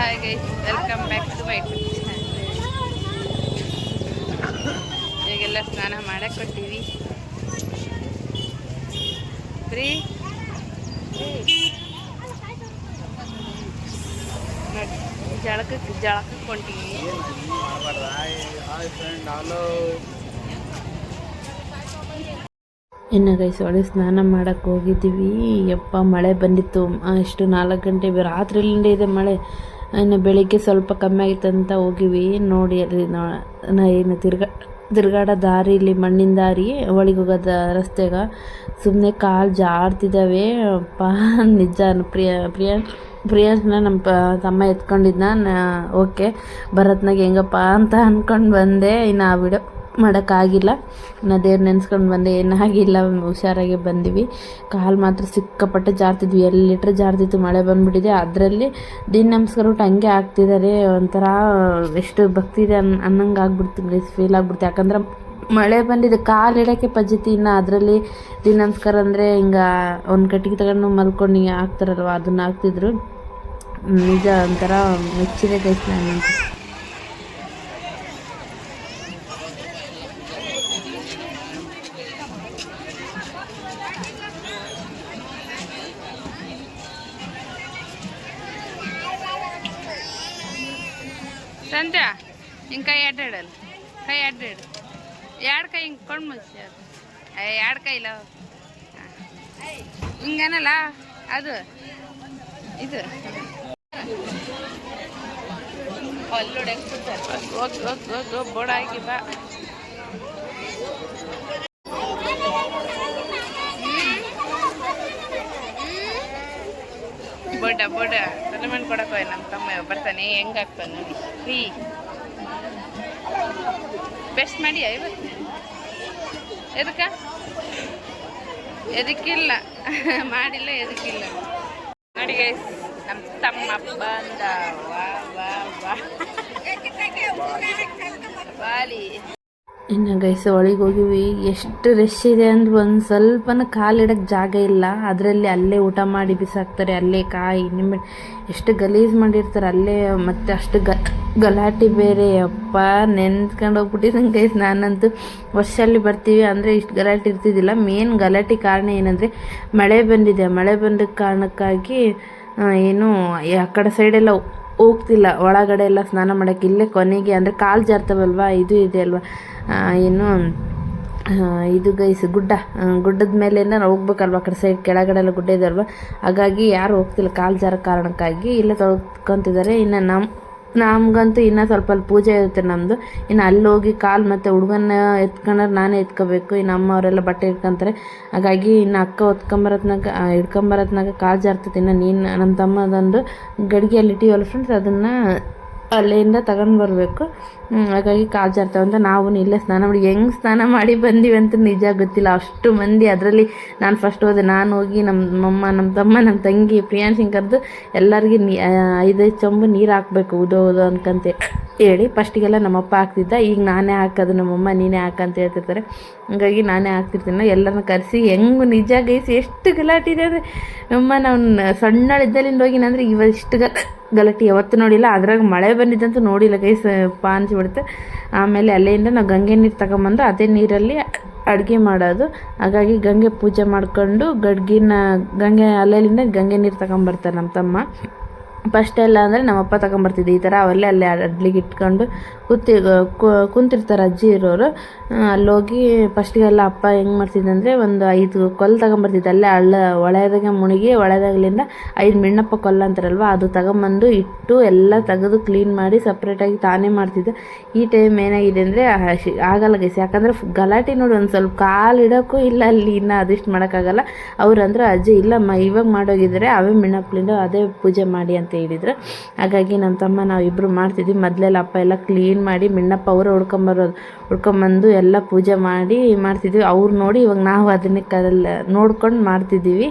Hi guys welcome back to my ಈಗೆಲ್ಲ ಸ್ನಾನ ಮಾಡಕ್ಕೆ ಕೊಟ್ಟಿವಿ ಫ್ರೀ ನೋಡಿ ಜಳಕಕ್ಕೆ ಜಳಕಕ್ಕೆ ಹೊಂಟಿವಿ. ಇನ್ನು ಗೈಸ್ ಒಳ್ಳೆ ಸ್ನಾನ ಮಾಡಕ್ಕೆ ಹೋಗಿದ್ದೀವಿ. ಯಪ್ಪ, ಮಳೆ ಬಂದಿತ್ತು. ಅಷ್ಟು ನಾಲ್ಕು ಗಂಟೆ ರಾತ್ರಿಲಿಂದ ಇದೆ ಮಳೆ. ಇನ್ನು ಬೆಳಿಗ್ಗೆ ಸ್ವಲ್ಪ ಕಮ್ಮಿ ಆಗಿತ್ತು ಅಂತ ಹೋಗಿವಿ. ನೋಡಿ, ಅಲ್ಲಿ ಏನು ತಿರ್ಗಾ, ತಿರ್ಗಾಡೋ ದಾರಿಲಿ ಮಣ್ಣಿನ ದಾರಿ ಒಳಗೆ ಹೋಗೋದ ರಸ್ತೆಗ. ಸುಮ್ಮನೆ ಕಾಲು ಜಾರ್ತಿದ್ದಾವೆ. ಅಪ್ಪ, ನಿಜ ಪ್ರಿಯ ಪ್ರಿಯ ಪ್ರಿಯಾಂಶನ ನಮ್ಮ ಪ, ತಮ್ಮ ಎತ್ಕೊಂಡಿದ್ನ. ಓಕೆ, ಭರತ್ನಾಗ ಹೆಂಗಪ್ಪ ಅಂತ ಅಂದ್ಕೊಂಡು ಬಂದೆ. ಇನ್ನು ಆ ವಿಡಿಯೋ ಮಾಡೋಕ್ಕಾಗಿಲ್ಲ. ನಾನು ದೇವ್ರು ನೆನೆಸ್ಕೊಂಡು ಬಂದೆ ಏನಾಗಿಲ್ಲ ಹುಷಾರಾಗಿ ಬಂದಿವಿ. ಕಾಲು ಮಾತ್ರ ಸಿಕ್ಕಾಪಟ್ಟೆ ಜಾರ್ತಿದ್ವಿ. ಎಲ್ಲಿ ಲೀಟ್ರ್ ಜಾರ್ತಿತ್ತು, ಮಳೆ ಬಂದುಬಿಟ್ಟಿದೆ. ಅದರಲ್ಲಿ ದಿನ ನಮಸ್ಕಾರ ಊಟ ಹಂಗೆ ಆಗ್ತಿದ್ದಾರೆ ಒಂಥರ ಎಷ್ಟು ಭಕ್ತಿ ಇದೆ ಅನ್, ಅನ್ನಂಗೆ ಆಗ್ಬಿಡ್ತು ಗೈಸ್ ಫೀಲ್ ಆಗ್ಬಿಡ್ತು. ಯಾಕಂದ್ರೆ ಮಳೆ ಬಂದಿದೆ, ಕಾಲು ಇಡೋಕ್ಕೆ ಪದ್ಧತಿ ಇನ್ನು ಅದರಲ್ಲಿ ದಿನ ನಮಸ್ಕಾರ ಅಂದರೆ ಹಿಂಗೆ ಒಂದು ಕಟ್ಟಿಗೆ ತಗೊಂಡು ಮಲ್ಕೊಂಡು ಹಿಂಗೆ ಹಾಕ್ತಾರಲ್ವ, ಅದನ್ನು ಹಾಕ್ತಿದ್ರು. ನಿಜ ಒಂಥರ ಮೆಚ್ಚಿದೆ ನಾನು ಹಿಂಗೆ ಕೈ ಅಡ್ಡಾಡಲ್ಲ. ಕೈ ಅಡ್ಡಾಡು. ಎರಡು ಕೈ ಹಿಂಗೆ ಕೊಂಡು ಮುಚ್ಚಿ ಅದು. ಎರಡು ಕೈ ಇಲ್ಲ. ಹಿಂಗನಲ್ಲ, ಅದು. ಇದು. ಬೋಡ ಹಾಕಿ ಬಾ ಬೋಡ ಬೋಡ ತಲೆ ನಮ್ಮ ತಮ್ಮ, ಬರ್ತಾನೆ. ಹೆಂಗೆ ಆಗ್ತಾನೆ ನೋಡಿ ಫ್ರೀ. ಬೆಸ್ಟ್ ಮಾಡಿ ಇವತ್ತು ಎದಕ್ಕ? ಎದಕ್ಕಿಲ್ಲ. ಮಾಡಿಲ್ಲ ಎದಕ್ಕಿಲ್ಲ. ನೋಡಿ ಗೈಸ್ ನಮ್ಮ ತಮ್ಮ ಬಂದ ವಾ ವಾ ವಾ. ಬಾಲಿ. ಇನ್ನು ಗೈಸ್ ಒಳಗೆ ಹೋಗಿವಿ. ಎಷ್ಟು ರಶ್ ಇದೆ ಅಂದ್ರೆ ಒಂದು ಸ್ವಲ್ಪನ ಕಾಲಿಡಕ್ಕೆ ಜಾಗ ಇಲ್ಲ. ಅದರಲ್ಲಿ ಅಲ್ಲೇ ಊಟ ಮಾಡಿ ಬಿಸಾಕ್ತಾರೆ. ಅಲ್ಲೇ ಕಾಯಿ, ನಿಂಬೆ, ಎಷ್ಟು ಗಲೀಜು ಮಾಡಿರ್ತಾರೆ. ಅಲ್ಲೇ ಮತ್ತೆ ಅಷ್ಟು ಗ, ಗಲಾಟೆ ಬೇರೆ. ಅಪ್ಪ, ನೆನ್ಸ್ಕೊಂಡು ಹೋಗ್ಬಿಟ್ಟಿದಂಗೆ ಗೈಸ್ ನಾನಂತೂ ವರ್ಷಲ್ಲಿ ಬರ್ತೀವಿ ಅಂದರೆ ಇಷ್ಟು ಗಲಾಟೆ ಇರ್ತಿದ್ದಿಲ್ಲ. ಮೇನ್ ಗಲಾಟೆ ಕಾರಣ ಏನಂದರೆ ಮಳೆ ಬಂದಿದೆ. ಮಳೆ ಬಂದ ಕಾರಣಕ್ಕಾಗಿ ಏನು ಆ ಕಡೆ ಸೈಡೆಲ್ಲ ಹೋಗ್ತಿಲ್ಲ. ಒಳಗಡೆ ಎಲ್ಲ ಸ್ನಾನ ಮಾಡೋಕ್ಕೆ ಇಲ್ಲೇ ಕೊನೆಗೆ ಅಂದರೆ ಕಾಲು ಜಾರ್ತವಲ್ವಾ? ಇದು ಇದೆ ಅಲ್ವಾ? ಏನು ಇದು ಗೈಸ್ ಗುಡ್ಡ. ಗುಡ್ಡದ ಮೇಲೆ ನಾವು ಹೋಗ್ಬೇಕಲ್ವ? ಆ ಕಡೆ ಸೈಡ್ ಕೆಳಗಡೆ ಎಲ್ಲ ಗುಡ್ಡ ಇದೆ ಅಲ್ವಾ? ಹಾಗಾಗಿ ಯಾರು ಹೋಗ್ತಿಲ್ಲ ಕಾಲು ಜಾರ ಕಾರಣಕ್ಕಾಗಿ. ಇಲ್ಲೇ ತೊಳ್ಕೊಂತಿದ್ದಾರೆ. ಇನ್ನು ನಮ್ಮ ನಮ್ಗಂತೂ ಇನ್ನೂ ಸ್ವಲ್ಪ ಅಲ್ಲಿ ಪೂಜೆ ಇರುತ್ತೆ ನಮ್ಮದು ಇನ್ನು ಅಲ್ಲಿ ಹೋಗಿ ಕಾಲು ಮತ್ತು ಹುಡುಗನ್ನ ಎತ್ಕೊಂಡ್ರೆ ನಾನೇ ಎತ್ಕೋಬೇಕು. ಇನ್ನು ಅಮ್ಮ ಅವರೆಲ್ಲ ಬಟ್ಟೆ ಇಟ್ಕೊಂತಾರೆ. ಹಾಗಾಗಿ ಇನ್ನು ಅಕ್ಕ ಹೊತ್ಕೊಂಬರತ್ನಾಗ ಹಿಡ್ಕೊಂಬರತ್ನಾಗ ಕಾಲು ಜಾರ್ತೈತೆ. ಇನ್ನು ನೀನು ನಮ್ಮ ತಮ್ಮದೊಂದು ಗಡಿಗೆಯಲ್ಲಿ ಇಟ್ಟಿವಲ್ಲ ಫ್ರೆಂಡ್ಸ್ ಅದನ್ನು ಅಲ್ಲಿಂದ ತಗೊಂಡು ಬರಬೇಕು. ಹಾಗಾಗಿ ಕಾಲು ಜಾರ್ತವೆ ಅಂತ ನಾವು ಇಲ್ಲೇ ಸ್ನಾನ ಮಾಡಿ, ಹೆಂಗೆ ಸ್ನಾನ ಮಾಡಿ ಬಂದೀವಿ ಅಂತ ನಿಜ ಗೊತ್ತಿಲ್ಲ. ಅಷ್ಟು ಮಂದಿ ಅದರಲ್ಲಿ ನಾನು ಫಸ್ಟ್ ಹೋದೆ. ನಾನು ಹೋಗಿ ನಮ್ಮ ಅಮ್ಮ ನಮ್ಮ ತಮ್ಮ ನಮ್ಮ ತಂಗಿ ಪ್ರಿಯಾಂಶಿಂಗ್ ಕರೆದು ಎಲ್ಲರಿಗೆ ನೀ ಐದೈದು ಚೊಂಬು ನೀರು ಹಾಕಬೇಕು, ಉದೋ ಉದೋ ಅನ್ಕಂತೆ ಹೇಳಿ. ಫಸ್ಟಿಗೆಲ್ಲ ನಮ್ಮಪ್ಪ ಹಾಕ್ತಿದ್ದ. ಈಗ ನಾನೇ ಹಾಕೋದು. ನಮ್ಮಮ್ಮ ನೀನೇ ಹಾಕಂತ ಹೇಳ್ತಿರ್ತಾರೆ. ಹಾಗಾಗಿ ನಾನೇ ಹಾಕ್ತಿರ್ತೀನಿ. ಎಲ್ಲರನ್ನ ಕರೆಸಿ ಹೆಂಗೆ ನಿಜ ಗೈಸಿ, ಎಷ್ಟು ಗಲಾಟೆ ಇದೆ ಅಂದರೆ. ನಮ್ಮ ನಾವು ಸಣ್ಣಳಿದ್ದಲ್ಲಿಂದ ಹೋಗಿನಂದ್ರೆ ಇವಾಗ ಇಷ್ಟು ಗ ಗಲಾಟೆ ಯಾವತ್ತೂ ನೋಡಿಲ್ಲ. ಅದ್ರಾಗ ಮಳೆ ಬಂದಿದ್ದಂತೂ ನೋಡಿಲ್ಲ ಗೈಸ್, ಪಾ ಅನಿಸ್ಬಿಡುತ್ತೆ. ಆಮೇಲೆ ಅಲ್ಲಿಂದ ನಾವು ಗಂಗೆ ನೀರು ತಗೊಂಬಂದು ಅದೇ ನೀರಲ್ಲಿ ಅಡುಗೆ ಮಾಡೋದು. ಹಾಗಾಗಿ ಗಂಗೆ ಪೂಜೆ ಮಾಡ್ಕೊಂಡು ಗಡ್ಗಿನ, ಗಂಗೆ ಅಲ್ಲಿಂದ ಗಂಗೆ ನೀರು ತಗೊಂಬರ್ತಾರೆ ನಮ್ಮ ತಮ್ಮ. ಫಸ್ಟ್ ಎಲ್ಲ ಅಂದರೆ ನಮ್ಮಪ್ಪ ತಗೊಂಬರ್ತಿದ್ದೆ ಈ ಥರ ಅವರಲ್ಲೇ ಅಲ್ಲೇ ಅಡ್ಲಿಗೆ ಇಟ್ಕೊಂಡು ಕೂತಿ ಕುಂತಿರ್ತಾರೆ ಅಜ್ಜಿ ಇರೋರು. ಅಲ್ಲೋಗಿ ಫಸ್ಟಿಗೆಲ್ಲ ಅಪ್ಪ ಹೆಂಗೆ ಮಾಡ್ತಿದ್ದೆ ಅಂದರೆ ಒಂದು ಐದು ಕೊಲ್ಲು ತಗೊಂಬರ್ತಿದ್ದೆ. ಅಲ್ಲೇ ಹಳ್ಳ ಹೊಳೆದಾಗೆ ಮುಳುಗಿ ಹೊಳೆದಾಗಲಿಂದ ಐದು ಮಿಣ್ಣಪ್ಪ ಕೊಲ್ಲ ಅಂತಾರಲ್ವ, ಅದು ತಗೊಂಬಂದು ಇಟ್ಟು ಎಲ್ಲ ತೆಗೆದು ಕ್ಲೀನ್ ಮಾಡಿ ಸಪ್ರೇಟಾಗಿ ತಾನೇ ಮಾಡ್ತಿದ್ದೆ. ಈ ಟೈಮ್ ಏನಾಗಿದೆ ಅಂದರೆ ಆಗಲ್ಲ ಗೈಸ್ ಯಾಕಂದರೆ ಗಲಾಟೆ ನೋಡಿ ಒಂದು ಸ್ವಲ್ಪ ಕಾಲು ಇಡೋಕ್ಕೂ ಇಲ್ಲ, ಅಲ್ಲಿ ಇನ್ನು ಅದಿಷ್ಟು ಮಾಡೋಕ್ಕಾಗಲ್ಲ. ಅವ್ರು ಅಂದ್ರೆ ಅಜ್ಜಿ, ಇಲ್ಲಮ್ಮ, ಇವಾಗ ಮಾಡೋಗಿದ್ರೆ ಅವೇ ಮಿಣ್ಣಪ್ಪಲಿಂದ ಅದೇ ಪೂಜೆ ಮಾಡಿ ಅಂತ. ಹೇಳಿದ್ರು. ಹಾಗಾಗಿ ನಮ್ಮ ತಮ್ಮ, ನಾವು ಇಬ್ಬರು ಮಾಡ್ತಿದ್ವಿ. ಮೊದಲೆಲ್ಲ ಅಪ್ಪ ಎಲ್ಲ ಕ್ಲೀನ್ ಮಾಡಿ ಮಿಣ್ಣಪ್ಪ ಅವರೇ ಹುಡ್ಕೊಂಬರೋದು, ಹುಡ್ಕೊಂಬಂದು ಎಲ್ಲ ಪೂಜೆ ಮಾಡಿ ಮಾಡ್ತಿದ್ವಿ. ಅವ್ರು ನೋಡಿ ಇವಾಗ ನಾವು ಅದನ್ನೇ ಕಲ್ಲ ನೋಡ್ಕೊಂಡು ಮಾಡ್ತಿದ್ದೀವಿ.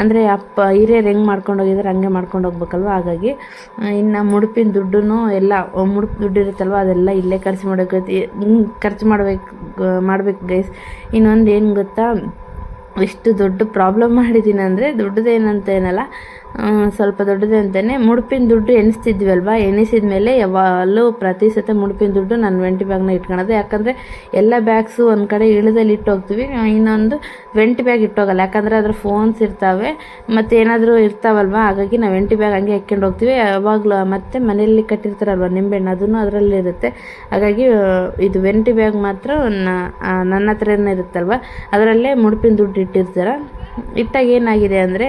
ಅಂದರೆ ಅಪ್ಪ, ಹಿರಿಯರು ಹೆಂಗೆ ಮಾಡ್ಕೊಂಡು ಹೋಗಿದ್ದಾರೆ ಹಂಗೆ ಮಾಡ್ಕೊಂಡು ಹೋಗ್ಬೇಕಲ್ವ? ಹಾಗಾಗಿ ಇನ್ನು ಮುಡುಪಿನ ದುಡ್ಡು ಎಲ್ಲ ಮುಡುಪು ದುಡ್ಡು ಇರುತ್ತಲ್ವ? ಅದೆಲ್ಲ ಇಲ್ಲೇ ಖರ್ಚು ಮಾಡೋಕೆ ಖರ್ಚು ಮಾಡಬೇಕು ಮಾಡಬೇಕು ಗೈಸ್ ಇನ್ನೊಂದು ಏನು ಗೊತ್ತಾ? ಎಷ್ಟು ದೊಡ್ಡ ಪ್ರಾಬ್ಲಮ್ ಮಾಡಿದ್ದೀನಿ ಅಂದರೆ ದೊಡ್ಡದೇನಂತ ಏನಲ್ಲ ಸ್ವಲ್ಪ ದೊಡ್ಡದೆ ಅಂತಾನೆ. ಮುಡುಪಿನ ದುಡ್ಡು ಎಣಿಸ್ತಿದ್ವಿ ಅಲ್ವಾ ಎಣಿಸಿದ ಮೇಲೆ ಯಾವಾಗಲೂ ಪ್ರತಿ ಸತಿ ಮುಡುಪಿನ ದುಡ್ಡು ನಾನು ವೆಂಟಿ ಬ್ಯಾಗ್ನ ಇಟ್ಕೊಳೋದು. ಯಾಕಂದರೆ ಎಲ್ಲ ಬ್ಯಾಗ್ಸು ಒಂದು ಕಡೆ ಇಳಿದಲ್ಲಿ ಇಟ್ಟು ಹೋಗ್ತೀವಿ. ಇನ್ನೊಂದು ವೆಂಟಿ ಬ್ಯಾಗ್ ಇಟ್ಟೋಗಲ್ಲ, ಯಾಕಂದರೆ ಅದ್ರ ಫೋನ್ಸ್ ಇರ್ತಾವೆ, ಮತ್ತು ಏನಾದರೂ ಇರ್ತಾವಲ್ವ, ಹಾಗಾಗಿ ನಾವು ವೆಂಟಿ ಬ್ಯಾಗ್ ಹಂಗೆ ಹಾಕ್ಕೊಂಡು ಹೋಗ್ತೀವಿ. ಯಾವಾಗಲೂ ಮತ್ತು ಮನೆಯಲ್ಲಿ ಕಟ್ಟಿರ್ತಾರಲ್ವ ನಿಂಬೆಹಣ್ಣು ಅದನ್ನು ಅದರಲ್ಲಿ ಇರುತ್ತೆ. ಹಾಗಾಗಿ ಇದು ವೆಂಟಿ ಬ್ಯಾಗ್ ಮಾತ್ರ ನನ್ನ ಹತ್ರನೇ ಇರುತ್ತಲ್ವ, ಅದರಲ್ಲೇ ಮುಡುಪಿನ ದುಡ್ಡು ಇಟ್ಟಿರ್ತಾರೆ. ಇಟ್ಟಾಗ ಏನಾಗಿದೆ ಅಂದರೆ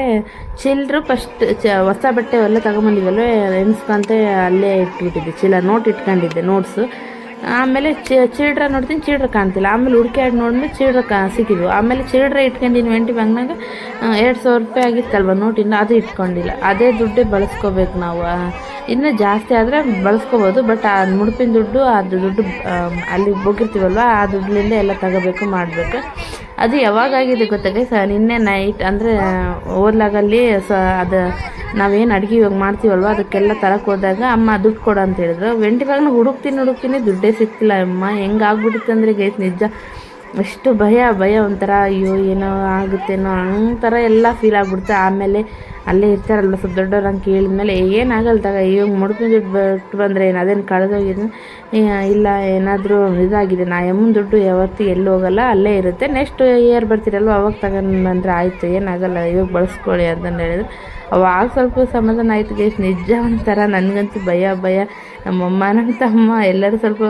ಚಿಲ್ಲರು ಫಸ್ಟ್ ಚ, ಹೊಸ ಬಟ್ಟೆ ಎಲ್ಲ ತಗೊಂಬಂದಿದ್ದಲ್ವ ಎನ್ಸ್ಕೊಂತ ಅಲ್ಲೇ ಇಟ್ಬಿಟ್ಟಿದ್ದೆ, ಚೀಲ ನೋಟ್ ಇಟ್ಕೊಂಡಿದ್ದೆ ನೋಟ್ಸು ಆಮೇಲೆ ಚೀಡ್ರ ನೋಡ್ತೀನಿ ಚೀಡ್ರ ಕಾಣ್ತಿಲ್ಲ. ಆಮೇಲೆ ಹುಡ್ಕ್ಯಾಡ್ ನೋಡಿದ್ಮೇಲೆ ಚೀಡ್ರ ಕಾ ಸಿಕ್ಕಿದ್ವು. ಆಮೇಲೆ ಚೀಡ್ರ ಇಟ್ಕೊಂಡಿನಿ ವೆಂಟಿ ಬ್ಯಾಂಕ್ನಾಗ ಎರಡು ಸಾವಿರ ರೂಪಾಯಿ ಆಗಿತ್ತಲ್ವ ನೋಟಿನ ಅದು ಇಟ್ಕೊಂಡಿಲ್ಲ. ಅದೇ ದುಡ್ಡೇ ಬಳಸ್ಕೋಬೇಕು ನಾವು. ಇನ್ನೂ ಜಾಸ್ತಿ ಆದರೆ ಬಳಸ್ಕೋಬೋದು ಬಟ್ ಆ ಮುಡುಪಿನ ದುಡ್ಡು ಅದು ದುಡ್ಡು ಅಲ್ಲಿ ಹೋಗಿರ್ತೀವಲ್ವ, ಆ ದುಡ್ಡಿನಿಂದ ಎಲ್ಲ ತಗೋಬೇಕು, ಮಾಡಬೇಕು. ಅದು ಯಾವಾಗಾಗಿದೆ ಗೊತ್ತಾಗ ಸ, ನಿನ್ನೆ ನೈಟ್ ಅಂದರೆ ಓದ್ಲಾಗಲ್ಲಿ ಸ, ಅದು ನಾವೇನು ಅಡುಗೆ ಇವಾಗ ಮಾಡ್ತೀವಲ್ವ, ಅದಕ್ಕೆಲ್ಲ ತರಕ್ಕೆ ಹೋದಾಗ ಅಮ್ಮ ದುಡ್ಡು ಕೊಡು ಅಂತ ಹೇಳಿದ್ರು. ವೆಂಟಿ ಬ್ಯಾಗ್ನ ಹುಡುಕ್ತೀನಿ ಹುಡುಕ್ತೀನಿ ದುಡ್ಡೇ ಸಿಕ್ತಿಲ್ಲ ಅಮ್ಮ, ಹೆಂಗೆ ಆಗ್ಬಿಟ್ಟಿತ್ತು ಅಂದರೆ ಗೈಸ್ ನಿಜ. ಅಷ್ಟು ಭಯ ಭಯ ಒಂಥರ, ಅಯ್ಯೋ, ಏನೋ ಆಗುತ್ತೇನೋ ಹಂಗೆ ಥರ ಎಲ್ಲ ಫೀಲ್ ಆಗ್ಬಿಡುತ್ತೆ. ಆಮೇಲೆ ಅಲ್ಲೇ ಇರ್ತಾರಲ್ವ ಸ್ವಲ್ಪ ದೊಡ್ಡವ್ರು ಹಂಗೆ ಕೇಳಿದ್ಮೇಲೆ, ಏನಾಗಲ್ಲ ತಗ ಇವಾಗ ಮುಡ್ಕೊಂಡು ದುಡ್ಡು ಬಿಟ್ಟು ಬಂದರೆ ಏನು, ಅದೇನು ಕಳೆದೋಗಿದ್ದು ಇಲ್ಲ, ಏನಾದರೂ ಇದಾಗಿದೆ, ನಾ ಎಮ್ಮನ ದುಡ್ಡು ಯಾವತ್ತೂ ಎಲ್ಲಿ ಹೋಗಲ್ಲ, ಅಲ್ಲೇ ಇರುತ್ತೆ. ನೆಕ್ಸ್ಟ್ ಇಯರ್ ಬರ್ತೀರಲ್ವ, ಅವಾಗ ತಗೊಂಡು ಬಂದರೆ ಆಯಿತು, ಏನಾಗಲ್ಲ, ಇವಾಗ ಬಳಸ್ಕೊಳ್ಳಿ ಅಂತಂದು ಹೇಳಿದ್ರು. ಅವಾಗ ಸ್ವಲ್ಪ ಸಮಾಧಾನ ಆಯ್ತು ಗೈಸ್. ನಿಜ ಒಂಥರ ನನಗಂತೂ ಭಯ ಭಯ. ನಮ್ಮಮ್ಮ ನಮ್ಮ ತಮ್ಮ ಎಲ್ಲರೂ ಸ್ವಲ್ಪ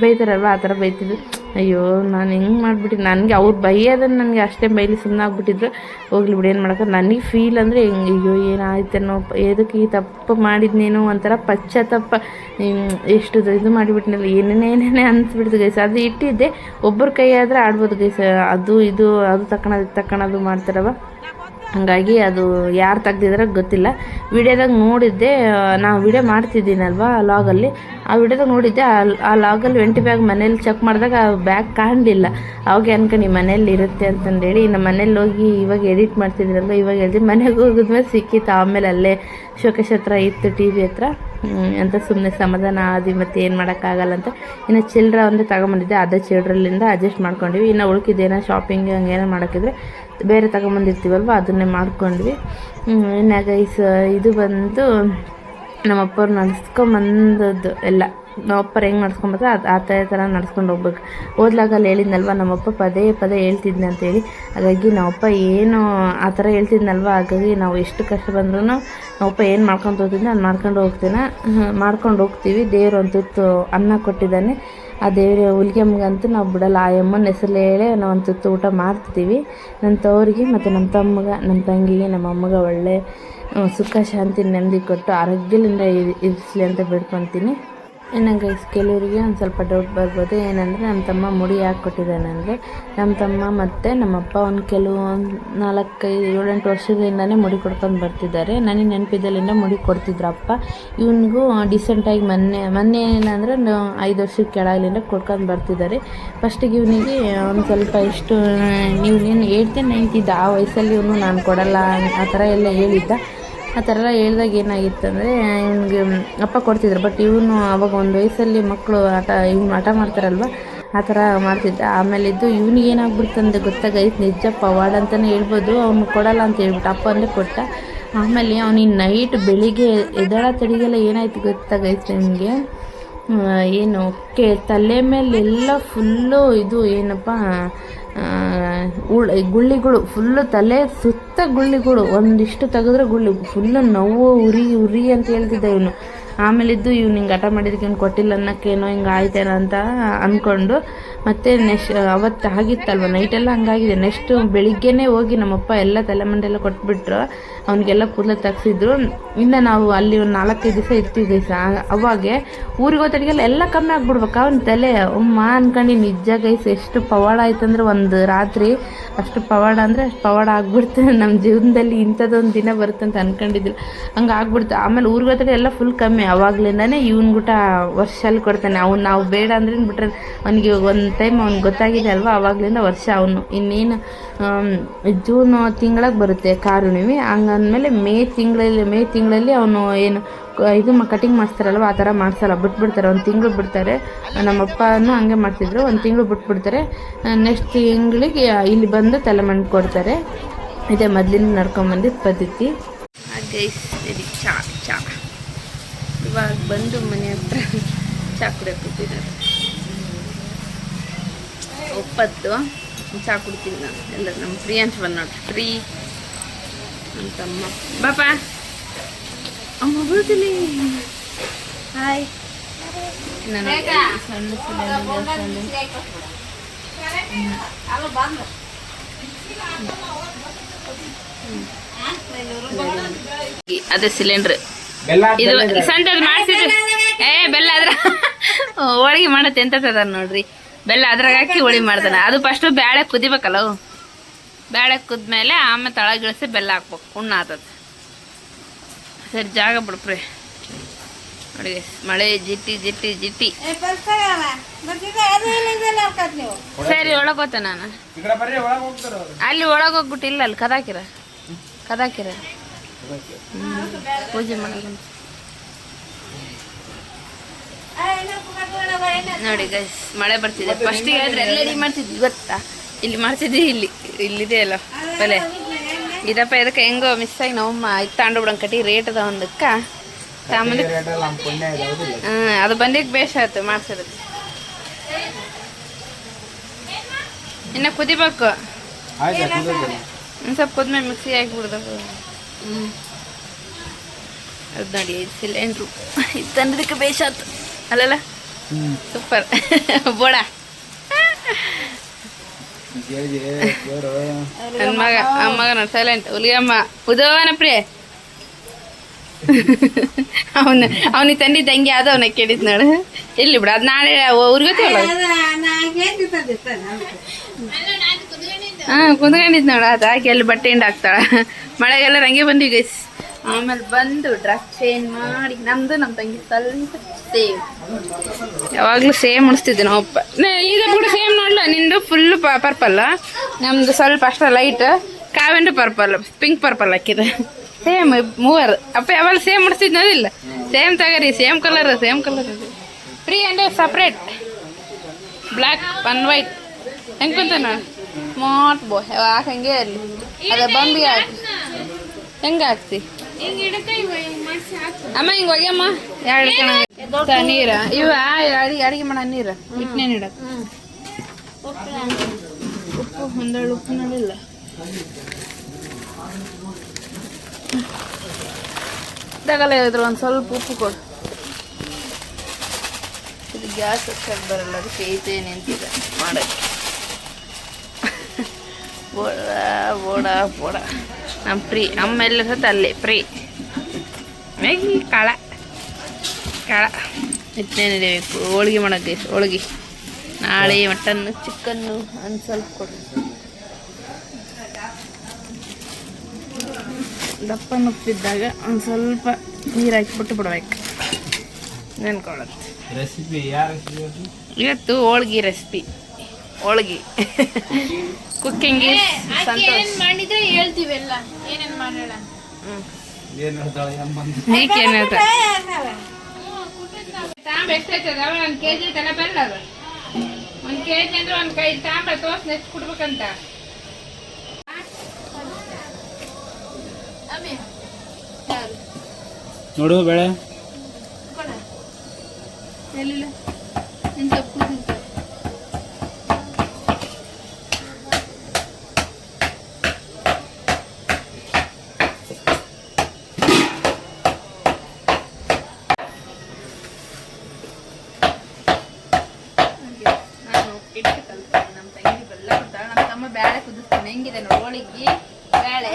ಬೈತಾರಲ್ವ? ಆ ಥರ ಬೈತಿದ್ರು. ಅಯ್ಯೋ, ನಾನು ಹೆಂಗೆ ಮಾಡಿಬಿಟ್ಟು. ನನಗೆ ಅವ್ರು ಬೈಯೋದನ್ನು ನನಗೆ ಅಷ್ಟೇ ಬೈಲಿ ಸುಮ್ಮನೆ ಆಗ್ಬಿಟ್ಟಿದ್ರು. ಹೋಗ್ಲಿ ಬಿಡಿ, ಏನು ಮಾಡೋಕೆ ನನಗೆ ಫೀಲ್ ಅಂದರೆ ಹೆಂಗೆ, ಅಯ್ಯೋ ಏನಾಯ್ತೇನೋ ಎದಕ್ಕೆ ಈ ತಪ್ಪು ಮಾಡಿದ್ನೇನೋ? ಒಂಥರ ಪಶ್ಚಾತ್ತಾಪ. ಎಷ್ಟು ಇದು ಮಾಡಿಬಿಟ್ನಲ್ಲ ಏನೇನೇನೇ ಅನ್ಸ್ಬಿಡ್ತು ಗೈಸ್. ಅದು ಇಟ್ಟಿದ್ದೆ. ಒಬ್ಬರ ಕೈ ಆದರೆ ಆಡ್ಬೋದು ಗೈಸ್. ಅದು, ಇದು, ಅದು ತಕ್ಕಣದು ತಕ್ಕಣದು ಮಾಡ್ತಾರವ ಹಾಗಾಗಿ ಅದು ಯಾರು ತೆಗ್ದಿದ್ರೆ ಗೊತ್ತಿಲ್ಲ. ವಿಡಿಯೋದಾಗ ನೋಡಿದ್ದೆ ನಾವು ವಿಡಿಯೋ ಮಾಡ್ತಿದ್ದೀನಲ್ವ ಲಾಗಲ್ಲಿ ಆ ವಿಡಿಯೋದಾಗ ನೋಡಿದ್ದೆ, ಆ- ಲಾಗಲ್ಲಿ ವೆಂಟಿ ಬ್ಯಾಗ್ ಮನೇಲಿ ಚೆಕ್ ಮಾಡಿದಾಗ ಆ ಬ್ಯಾಗ್ ಕಾಣಲಿಲ್ಲ. ಅವಾಗ ಅನ್ಕೊಂಡು ಮನೇಲಿ ಇರುತ್ತೆ ಅಂತಂದೇಳಿ ನಮ್ಮ ಮನೇಲಿ ಹೋಗಿ ಇವಾಗ ಎಡಿಟ್ ಮಾಡ್ತಿದ್ರಲ್ಲ ಇವಾಗ ಹೇಳಿದ್ರೆ ಮನೆಗೆ ಹೋಗಿದ್ಮೇಲೆ ಸಿಕ್ಕಿತ್ತು. ಆಮೇಲೆ ಅಲ್ಲೇ ಶೋಕೇಶ್ ಹತ್ರ ಇತ್ತು ಟಿ ವಿ ಹತ್ರ. ಅಂತ ಸುಮ್ಮನೆ ಸಮಾಧಾನ ಆದಿ ಮತ್ತು ಏನು ಮಾಡೋಕ್ಕಾಗಲ್ಲ ಅಂತ. ಇನ್ನು ಚಿಲ್ಡ್ರ ಒಂದು ತಗೊಂಬಂದಿದ್ದೆ, ಅದೇ ಚಿಲ್ಡ್ರಲ್ಲಿಂದ ಅಡ್ಜಸ್ಟ್ ಮಾಡ್ಕೊಂಡ್ವಿ. ಇನ್ನು ಉಳ್ಕಿದ್ದೇನೋ ಶಾಪಿಂಗ್ ಹಂಗೇನೋ ಮಾಡೋಕ್ಕಿದ್ರೆ ಬೇರೆ ತಗೊಂಬಂದಿರ್ತೀವಲ್ವ, ಅದನ್ನೇ ಮಾಡ್ಕೊಂಡ್ವಿ. ಇನ್ನಾಗ ಇನ್ನು ಗೈಸ್ ಇದು ಬಂದು ನಮ್ಮಪ್ಪವ್ರು ನಡೆಸ್ಕೊಂಬಂದದ್ದು ಎಲ್ಲ. ನಮ್ಮಪ್ಪರು ಹೆಂಗೆ ನಡ್ಸ್ಕೊಂಬರ್ತಾರೆ ಅದು ಆ ಥರ ಥರ ನಡ್ಸ್ಕೊಂಡು ಹೋಗ್ಬೇಕು. ಓದ್ಲಾಗ ಅಲ್ಲಿ ಹೇಳಿದ್ನಲ್ವ, ನಮ್ಮಪ್ಪ ಪದೇ ಪದೇ ಹೇಳ್ತಿದ್ನ ಅಂತೇಳಿ ಹಾಗಾಗಿ ನಮ್ಮಪ್ಪ ಏನು ಆ ಥರ ಹೇಳ್ತಿದ್ನಲ್ವ? ಹಾಗಾಗಿ ನಾವು ಎಷ್ಟು ಕಷ್ಟ ಬಂದ್ರೂ ನಮ್ಮಪ್ಪ ಏನು ಮಾಡ್ಕೊಂಡು ಹೋಗ್ತಿದ್ದೆ ಅದು ಮಾಡ್ಕೊಂಡು ಹೋಗ್ತೀನ. ಮಾಡ್ಕೊಂಡು ಹೋಗ್ತೀವಿ. ದೇವ್ರು ಒಂದು ತುತ್ತು ಅನ್ನ ಕೊಟ್ಟಿದ್ದಾನೆ. ಆ ದೇವ್ರ ಹುಲಿಗೆಮ್ಮಗಂತೂ ನಾವು ಬಿಡಲ್ಲ. ಆ ಅಮ್ಮನ ಹೆಸರು ಹೇಳಿ ನಾವು ಒಂದು ತುತ್ತು ಊಟ ಮಾಡ್ತೀವಿ ನನ್ನ ತವರಿಗೆ ಮತ್ತು ನಮ್ಮ ತಮ್ಮಗೆ, ನಮ್ಮ ತಂಗಿಗೆ, ನಮ್ಮ ಅಮ್ಮಗೆ ಒಳ್ಳೆ ಸುಖ, ಶಾಂತಿ, ನೆಮ್ಮದಿ ಕೊಟ್ಟು ಆರೋಗ್ಯದಿಂದ ಇರಿಸಲಿ ಅಂತ ಬಿಡ್ಕೊತೀನಿ. ಇನ್ನು ಕೆಲವರಿಗೆ ಒಂದು ಸ್ವಲ್ಪ ಡೌಟ್ ಬರ್ಬೋದು. ಏನಂದರೆ ನಮ್ಮ ತಮ್ಮ ಮುಡಿ ಯಾಕೆ ಕೊಟ್ಟಿದ್ದಾನೆ ಅಂದರೆ ನಮ್ಮ ತಮ್ಮ ಮತ್ತು ನಮ್ಮಪ್ಪ ಒಂದು ಕೆಲವು ನಾಲ್ಕೈದು, ಏಳೆಂಟು ವರ್ಷದಿಂದನೇ ಮುಡಿ ಕೊಡ್ಕೊಂಡು ಬರ್ತಿದ್ದಾರೆ. ನನಗೆ ನೆನಪಿದ್ದಲ್ಲಿಂದ ಮುಡಿ ಕೊಡ್ತಿದ್ರು ಅಪ್ಪ. ಇವನಿಗೂ ಡಿಸೆಂಟಾಗಿ ಮೊನ್ನೆ ಮೊನ್ನೆ ಏನಂದರೆ ಐದು ವರ್ಷದ ಕೆಳಗಲಿಂದ ಕೊಡ್ಕೊಂಡು ಬರ್ತಿದ್ದಾರೆ. ಫಸ್ಟಿಗೆ ಇವನಿಗೆ ಒಂದು ಸ್ವಲ್ಪ ಇಷ್ಟು, ನೀವು ನೀನು ನೈನ್ತಿದ್ದ ಆ ವಯಸ್ಸಲ್ಲಿ ಇವನು ನಾನು ಕೊಡಲ್ಲ, ಆ ಥರ ಎಲ್ಲ ಹೇಳಿದ್ದ. ಆ ಥರ ಎಲ್ಲ ಹೇಳ್ದಾಗ ಏನಾಗಿತ್ತು ಅಂದರೆ, ಹಿಂಗೆ ಅಪ್ಪ ಕೊಡ್ತಿದ್ರು ಬಟ್ ಇವನು ಅವಾಗ ಒಂದು ವಯಸ್ಸಲ್ಲಿ ಮಕ್ಕಳು ಆಟ, ಇವ್ನು ಆಟ ಮಾಡ್ತಾರಲ್ವ, ಆ ಥರ ಮಾಡ್ತಿದ್ದ. ಆಮೇಲೆ ಇದ್ದು ಇವ್ನಿಗೆ ಏನಾಗ್ಬಿಡ್ತಂದ್ರೆ ಗೊತ್ತಾಗೈತೆ, ನಿಜಪ್ಪ ಪವಾಡ ಅಂತಲೇ ಹೇಳ್ಬೋದು, ಅವನು ಕೊಡಲ್ಲ ಅಂತ ಹೇಳ್ಬಿಟ್ಟು ಅಪ್ಪ ಅಂದರೆ ಕೊಟ್ಟ. ಆಮೇಲೆ ಅವನಿಗೆ ನೈಟ್ ಬೆಳಿಗ್ಗೆ ಎದಳ ತಡಿಗೆಲ್ಲ ಏನಾಯ್ತು ಗೊತ್ತಾಗೈತೆ ನಿಮಗೆ? ಏನು, ಕೆ, ತಲೆ ಮೇಲೆ ಎಲ್ಲ ಫುಲ್ಲು ಇದು, ಏನಪ್ಪ ಉಳ್ ಗುಳ್ಳಿಗಳು ಫುಲ್ಲು ತಲೆ ಸುತ್ತ ಗುಳ್ಳಿಗಳು. ಒಂದಿಷ್ಟು ತೆಗೆದ್ರೆ ಗುಳ್ಳಿ ಫುಲ್ಲು ನೋವು ಉರಿ ಉರಿ ಅಂತ ಹೇಳ್ತಿದ್ದ ಇವನು. ಆಮೇಲೆ ಇದ್ದು ಇವ್ನು ಹಿಂಗೆ ಹಠ ಮಾಡಿದಕ್ಕೆ ಇವ್ನು ಕೊಟ್ಟಿಲ್ಲ ಅನ್ನೋಕ್ಕೇನೋ ಹಿಂಗೆ ಆಯ್ತೇನೋ ಅಂತ ಅಂದ್ಕೊಂಡು ಮತ್ತೆ ನೆಕ್ಸ್ಟ್ ಅವತ್ತು ಆಗಿತ್ತಲ್ವ ನೈಟೆಲ್ಲ ಹಂಗಾಗಿದೆ. ನೆಕ್ಸ್ಟ್ ಬೆಳಿಗ್ಗೆನೇ ಹೋಗಿ ನಮ್ಮಪ್ಪ ಎಲ್ಲ ತಲೆಮಂಡೆಲ್ಲ ಕೊಟ್ಬಿಟ್ರು. ಅವನಿಗೆಲ್ಲ ಕೂದಲು ತೆಗ್ಸಿದ್ರು. ಇನ್ನು ನಾವು ಅಲ್ಲಿ ಒಂದು ನಾಲ್ಕೈದು ದಿವಸ ಇರ್ತೀವಿ ಸ ಅವಾಗೆ ಊರಿಗೆ ಹೋದಡಿಗೆಲ್ಲ ಎಲ್ಲ ಕಮ್ಮಿ ಆಗಿಬಿಡ್ಬೇಕು. ಅವ್ನ ತಲೆ, ಅಮ್ಮ ಅನ್ಕೊಂಡು ನಿಜ ಗೈಸ್, ಎಷ್ಟು ಪವಾಡ ಆಯ್ತಂದ್ರೆ ಒಂದು ರಾತ್ರಿ ಅಷ್ಟು ಪವಾಡ ಅಂದರೆ ಅಷ್ಟು ಪವಾಡ ಆಗ್ಬಿಡ್ತು. ನಮ್ಮ ಜೀವನದಲ್ಲಿ ಇಂಥದ್ದೊಂದು ದಿನ ಬರುತ್ತೆ ಅಂತ ಅನ್ಕೊಂಡಿದ್ದಿಲ್ಲ. ಹಂಗೆ ಆಗ್ಬಿಡ್ತು. ಆಮೇಲೆ ಊರಿಗೆ ಹೋದ್ರೆ ಎಲ್ಲ ಫುಲ್ ಕಮ್ಮಿ. ಅವಾಗ್ಲಿಂದಾನೇ ಇವ್ನ ಗುಟ ವರ್ಷಲ್ಲಿ ಕೊಡ್ತಾನೆ. ಅವ್ನು ನಾವು ಬೇಡ ಅಂದ್ರೆ ಬಿಟ್ರೆ ಅವನಿಗೆ ಒಂದು ಟೈಮ್ ಅವ್ನಿಗೆ ಗೊತ್ತಾಗಿದೆ ಅಲ್ವಾ? ಅವಾಗ್ಲಿಂದ ವರ್ಷ ಅವನು. ಇನ್ನೇನು ಜೂನ್ ತಿಂಗಳಾಗ ಬರುತ್ತೆ ಕಾರುಣಿವಿ. ಹಂಗಂದ್ಮೇಲೆ ಮೇ ತಿಂಗಳಲ್ಲಿ ಮೇ ತಿಂಗಳಲ್ಲಿ ಅವನು ಏನು ಇದು ಕಟಿಂಗ್ ಮಾಡ್ತಾರಲ್ವ ಆ ಥರ ಮಾಡಿಸಲ್ಲ. ಬಿಟ್ಬಿಡ್ತಾರೆ. ಒಂದು ತಿಂಗಳು ಬಿಡ್ತಾರೆ. ನಮ್ಮಪ್ಪನೂ ಹಂಗೆ ಮಾಡ್ತಿದ್ರು. ಒಂದು ತಿಂಗಳು ಬಿಟ್ಬಿಡ್ತಾರೆ. ನೆಕ್ಸ್ಟ್ ತಿಂಗಳಿಗೆ ಇಲ್ಲಿ ಬಂದು ತಲೆಮಣ್ಣು ಕೊಡ್ತಾರೆ. ಇದೇ ಮೊದಲಿಂದ ನಡ್ಕೊಂಬಂದಿದ್ದ ಪದ್ಧತಿ. ಚಾ ಚಾ. ಇವಾಗ ಬಂದು ಮನೆ ಹತ್ರ ಚಾ ಕುಡಿಯೋಕೆ ಕೂತಿದ್ದಾರೆ ಒಪ್ಪತ್ತು ಚಾ ಕುಡ್ತೀನಿ ನಾನು ಎಲ್ಲ ನಮ್ಮ ಫ್ರೀ ಅಂತ ಬಂದು ನೋಡಿ ಫ್ರೀ ಅಂತಮ್ಮ ಬಾಪ ಅಮ್ಮ ಬರ್ತೀನಿ ಹಾಯ್ ನಾನು ಸಣ್ಣ ಸಿಲಿಂಡರ್ ಅದೇ ಸಿಲಿಂಡ್ರ್ ಬೆಲ್ಲ ಇದು ಸಂತದ್ ಮಾಡ್ಸಿದ್ರು ಏ ಬೆಲ್ಲ ಅದ್ರ ಹೋಳಿಗೆ ಮಾಡತ್ತೆ ಎಂತ ನೋಡ್ರಿ. ಬೆಲ್ಲ ಅದ್ರಾಗ ಹಾಕಿ ಹೋಳಿ ಮಾಡ್ತಾನೆ. ಅದು ಫಸ್ಟ್ ಬ್ಯಾಳೆ ಕುದಿಬೇಕಲ್ಲ? ಬ್ಯಾಳೆ ಕುದ್ಮೇಲೆ ಆಮೇಲೆ ತಳಗಿಳಿಸಿ ಬೆಲ್ಲ ಹಾಕ್ಬೇಕು. ಹುಣ್ಣ ಆತದ. ಸರಿ ಜಾಗ ಬಿಡ್ಪ್ರಿ. ನೋಡಿ ಮಳೆ ಜಿಟ್ಟಿ ಜಿಟ್ಟಿ ಜಿಟ್ಟಿ ಸರಿ ಒಳಗೆ ಹೋತೆ ನಾನು ಅಲ್ಲಿ ಒಳಗೋಗ್ಬಿಟ್ಟಿಲ್ಲ ಅಲ್ಲಿ ಕದಾಕಿರ. ಕದಾಕಿರ. ಪೂಜೆ ಮಾಡೋದು ನೋಡಿ ಗೈಸ್ ಮಳೆ ಬರ್ತಿದೆ. ಫಸ್ಟಿಗೆ ಹೇಳಿದ್ರೆ ಎಲ್ಲೆಡಿ ಮಾಡ್ತಿದ್ವಿ ಗೊತ್ತಾ? ಇಲ್ಲಿ ಮಾಡ್ತಿದ್ವಿ ಇಲ್ಲಿ ಇಲ್ಲಿದೆ ಅಲ್ಲ. ಬಲೆ ಇದಪ್ಪ ಇದಕ್ಕೆ ಹೆಂಗೋ ಮಿಸ್ ಆಗಿ ನಮ್ಮ ಇದು ತಗೊಂಡು ಬಿಡಂಗ್ ಕಟ್ಟಿ ರೇಟ್ ಅದ ಒಂದಕ್ಕ. ತಾಮಂದಿ ಹ್ಮ್ ಅದು ಬಂದಿಕ್ಕೆ ಬೇಷ ಆಯ್ತು ಮಾಡ್ಸೋದಕ್ಕೆ ಇನ್ನ ಕುದಿಬೇಕು. ಒಂದು ಸ್ವಲ್ಪ ಕುದ್ಮೇಲೆ ಮಿಕ್ಸಿ ಹ್ಞೂ ಅದು ನೋಡಿ ಇದು ಸಿಲಿಂಡ್ರು ಇದು ತಂದಿದ್ದಕ್ಕೆ ಬೇಷಾತು. ಅಲ್ಲಲ್ಲ? ಸೂಪರ್. ಬೋಡ. ನನ್ನ ಮಗ ಅಮ್ಮ. ಮಗ ನೋಡಿ ಸೈಲೆಂಟ್ ಹುಲಿಯಮ್ಮ. ಉದವನ ಪ್ರಿಯ. ಅವನು ಅವನಿಗೆ ತಂದಿದ್ದ ಹಂಗೆ ಅದು ಅವನ ಕೇಳಿದ್ ನೋಡು. ಇಲ್ಲಿ ಬಿಡ ಅದು ನಾಳೆ ಊರ್ಗತ್ತಲ್ಲ ಹಾಂ ಕುಂದ್ಕೊಂಡಿದ್ ನೋಡ, ಅದು ಹಾಕಿ ಅಲ್ಲಿ ಬಟ್ಟೆ ಹಿಂಡ್ ಹಾಕ್ತಾಳ. ಮಳೆಗೆಲ್ಲ ರಂಗೆ ಬಂದ್ವಿ ಗೈಸ್ ಆಮೇಲೆ ಬಂದು ಡ್ರಸ್ ಚೇಂಜ್ ಮಾಡಿ, ನಮ್ದು ನಮ್ಮ ತಂಗಿ ಸ್ವಲ್ಪ ಸೇಮ್ ಯಾವಾಗಲೂ ಸೇಮ್ ಉಣಿಸ್ತಿದ್ದೆ ನಾವು ಅಪ್ಪ. ಈಗ ಕೂಡ ಸೇಮ್ ನೋಡ್ಲ? ನಿಂದು ಫುಲ್ ಪರ್ಪಲ್ ನಮ್ದು ಸ್ವಲ್ಪ ಅಷ್ಟ ಲೈಟ್ ಕಾವೆಂಡು ಪರ್ಪಲ್ ಪಿಂಕ್ ಪರ್ಪಲ್ ಹಾಕಿದೆ. ಸೇಮ್ ಮೂವರು. ಅಪ್ಪ ಯಾವಾಗ ಸೇಮ್ ಉಣಿಸ್ತಿದ್ ನೋದಿಲ್ಲ same ತಗರಿ same colour same colour free and separate black and white ಹೆಂಗೆ ಕುಂತ ಸ್ಮಾರ್ಟ್ ಬೋ ಯಾವಾಗ ಹಂಗೆ ಅಲ್ಲಿ ಅದ ಬಂಬಿ ಹಾಕಿ. ಹೆಂಗೆ ಹಾಕ್ತಿ? ಅಮ್ಮ ಹಿಂಗೆ ಒಗ್ಯಮ್ಮ ಎರಡು ನೀರ. ಇವ ಅಡಿಗೆ ಅಡಿಗೆ ಮಾಡ ನೀರ. ಇಟ್ನೆ ನೀಡಕ್ ಉಪ್ಪು ಒಂದೆರಡು ಉಪ್ಪು ನೋಡಿಲ್ಲ ತಗಲ ಹೇಳಿದ್ರು ಒಂದು ಸ್ವಲ್ಪ ಉಪ್ಪು ಕೊಡು. ಇದು ಗ್ಯಾಸ್ ಹಚ್ಚಕ್ಕೆ ಬರಲ್ಲ ಅದಕ್ಕೆ ಐತೆ ನಿಂತಿದೆ. ಮಾಡಕ್ಕೆ. ಬೋಡ ಬೋಡ ಬೋಡ. ನಮ್ಮ ಪ್ರೀ ಅಮ್ಮ ಎಲ್ಲ ಸತ್ತ ಅಲ್ಲೇ ಫ್ರೀ ಮ್ಯಾಗಿ ಕಾಳ. ಕಾಳ. ಇತ್ತೇನಿದೆ ಹೋಳಿಗೆ ಮಾಡೋಕ್ಕೆ ಹೋಳಿಗೆ. ನಾಳೆ ಮಟನ್ನು ಚಿಕನ್ನು ಒಂದು ಸ್ವಲ್ಪ ಕೊಡು. ದಪ್ಪ ನುಪ್ಪಿದ್ದಾಗ ಒಂದು ಸ್ವಲ್ಪ ನೀರು ಹಾಕಿಬಿಟ್ಟು ಬಿಡ್ಬೇಕು. ನೆನ್ಕೊಳ್ಳುತ್ತೆ ರೆಸಿಪಿ ಇವತ್ತು ಹೋಳ್ಗಿ ರೆಸಿಪಿ ಹೋಳ್ಗಿ. ಕುಕ್ಕಿಂಗ್ ಸಂತೋಷ್ ಮಾಡಿದ್ರೆ ಹೇಳ್ತೀವೆಲ್ಲ ಏನೇನ್ ಮಾಡೋಣ? ಏನು ಹೇಳ್ತಾಳೆ ತಾಂಬ ಒಂದು ಕೆ ಜಿ ತಲೆ ಬೆಲ್ಲ ಅದು. ಒಂದು ಕೆ ಜಿ ಅಂದ್ರೆ ಒಂದು ಕೈ ತಾಂಬ ತೋರ್ಸ್ ನೆಚ್ಚಿ ಕೊಡ್ಬೇಕಂತ. ನೋಡು ಬೆಳೆ ಎಲ್ಲಿಲ್ಲ ನಿನ್ ತಪ್ಪು ನಿನ್ ತಪ್ಪು. ನಾನು ಹಿಟ್ಟು ಕಲ್ತೀನಿ ನಮ್ಮ ತಂಗಿ ಬೆಲ್ಲ ಕೊಡ್ತಾಳೆ ನಮ್ಮ ತಮ್ಮ ಬ್ಯಾಳೆ ಕುದಿಸ್ತಾನೆ ಹೆಂಗಿದೆ ನೋಡಿ ಹೋಳಿಗೆ ಬ್ಯಾಳೆ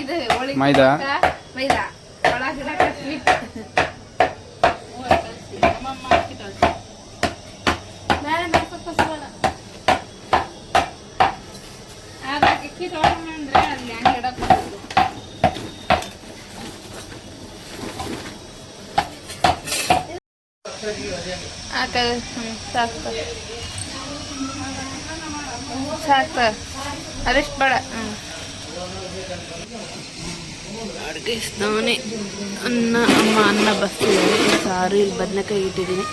ಇದು ಹೋಳಿಗೆ ಮೈದಾ? ಮೈದಾ. ಒಳಗಿಡಕ ಸ್ವೀಟ್ ಸಾಕು. ಸಾಕು. ಅದಿಷ್ಟು ಬೇಡ ಅಡುಗೆ ನಾನೇ ಅನ್ನ, ಅಮ್ಮ ಅನ್ನ ಬಸ್ತಿದ್ದೀನಿ ಸಾರು, ಇಲ್ಲಿ ಬದನೆಕಾಯಿ ಇಟ್ಟಿದ್ದೀನಿ.